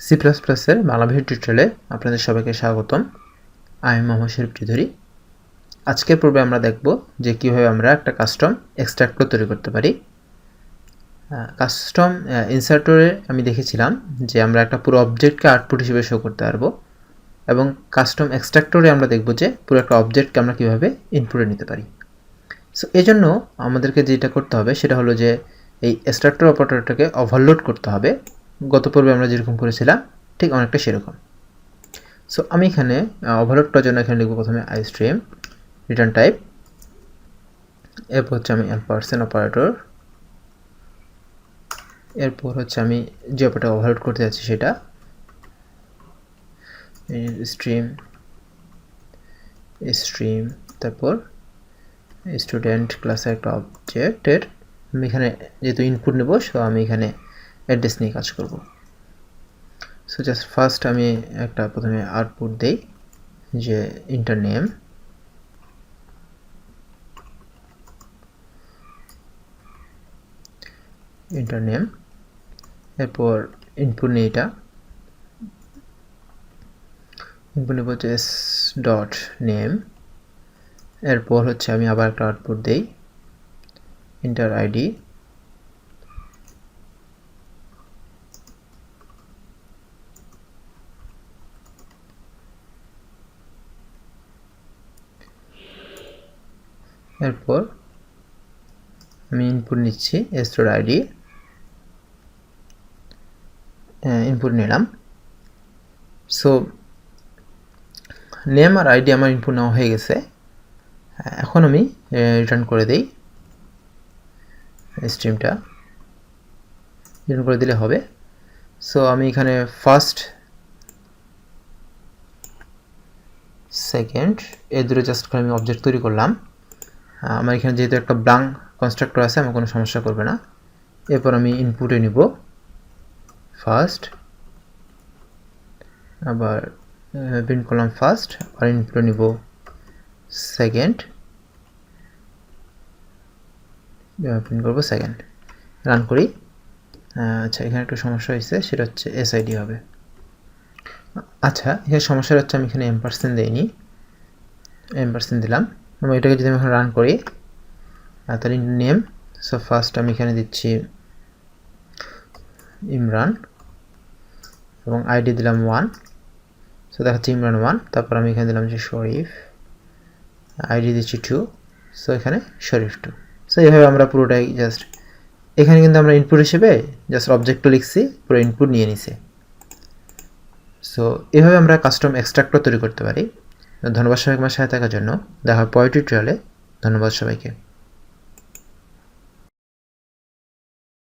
C plus প্লাসের Bangla video টিউটোরিয়ালে আপনাদের সবাইকে স্বাগতম। আমি মোহাম্মদ শরীফ চৌধুরী। আজকের পূর্বে আমরা দেখব যে কীভাবে আমরা একটা কাস্টম এক্সট্রাক্টর তৈরি করতে পারি। কাস্টম ইনসার্টরে আমি দেখেছিলাম যে আমরা একটা পুরো অবজেক্টকে আউটপুট হিসেবে শো করতে পারব এবং কাস্টম এক্সট্রাক্টরে আমরা দেখব যে পুরো একটা অবজেক্টকে আমরা কীভাবে ইনপুটে নিতে পারি। সো এই জন্য আমাদেরকে যেটা করতে হবে সেটা হলো যে এই এক্সট্রাক্টর অপারেটরটাকে ওভারলোড করতে হবে। গত পর্বে আমরা যেরকম করেছিলাম, ঠিক অনেকটা সেরকম। সো আমি এখানে ওভারলোড করার জন্য এখানে লিখব প্রথমে আই স্ট্রিম রিটার্ন টাইপ এরপর হচ্ছে আমি পার্সেন্ট অপারেটর এরপর হচ্ছে আমি যে অপারেটর ওভারলোড করতে যাচ্ছি সেটা স্ট্রিম স্ট্রিম তারপর স্টুডেন্ট ক্লাসের একটা অবজেক্টের আমি এখানে যেহেতু ইনপুট নেব সো আমি এখানে অ্যাড্রেস নিয়ে কাজ করব। সো জাস্ট ফার্স্ট আমি একটা প্রথমে আউটপুট দেই, যে ইন্টার নেম ইন্টার নেম এরপর ইনপুট নিই এটা। ইনপুট নেব হচ্ছে এস ডট নেম এরপর হচ্ছে আমি আবার একটা আউটপুট দেই। ইন্টার আইডি এরপর আমি ইনপুট নিচ্ছি স্টোর আইডি ইনপুট নিলাম। সো নেম আর আইডি আমার ইনপুট নেওয়া হয়ে গেছে। এখন আমি রিটার্ন করে দেই। স্ট্রিমটা রিটার্ন করে দিলে হবে। সো আমি এখানে ফার্স্ট সেকেন্ড এই দুটো জাস্ট করে আমি অবজেক্ট তৈরি করলাম। আমার এখানে যেহেতু একটা ব্লাং কনস্ট্রাক্টর আছে, আমার কোনো সমস্যা করবে না। এরপর আমি ইনপুটে নিব। ফার্স্ট আবার প্রিন্ট করলাম ফার্স্ট আর ইনপুটে নিব। সেকেন্ড প্রিন্ট করব সেকেন্ড রান করি। আচ্ছা এখানে একটু সমস্যা হয়েছে, সেটা হচ্ছে এসআইডি হবে। আচ্ছা এখানে সমস্যা হচ্ছে আমি এখানে এম পার্সেন্ট দিইনি। এম পার্সেন্ট দিলাম। এবং এটাকে যদি আমি এখন রান করি তাহলে নেম সো ফার্স্ট আমি এখানে দিচ্ছি ইমরান এবং আইডি দিলাম ওয়ান সো দেখাচ্ছি ইমরান ওয়ান তারপর আমি এখানে দিলাম যে শরীফ আইডি দিচ্ছি টু সো এখানে শরীফ টু সো এইভাবে আমরা পুরোটাই জাস্ট এখানে কিন্তু আমরা ইনপুট হিসেবে জাস্ট অবজেক্টও লিখছি, পুরো ইনপুট নিয়ে নিছে। সো এভাবে আমরা কাস্টম এক্সট্রাক্টর তৈরি করতে পারি। ধন্যবাদ সবাইকে আমার সাথে থাকার জন্য। দেখা হয় টিউটোরিয়ালে ধন্যবাদ সবাইকে।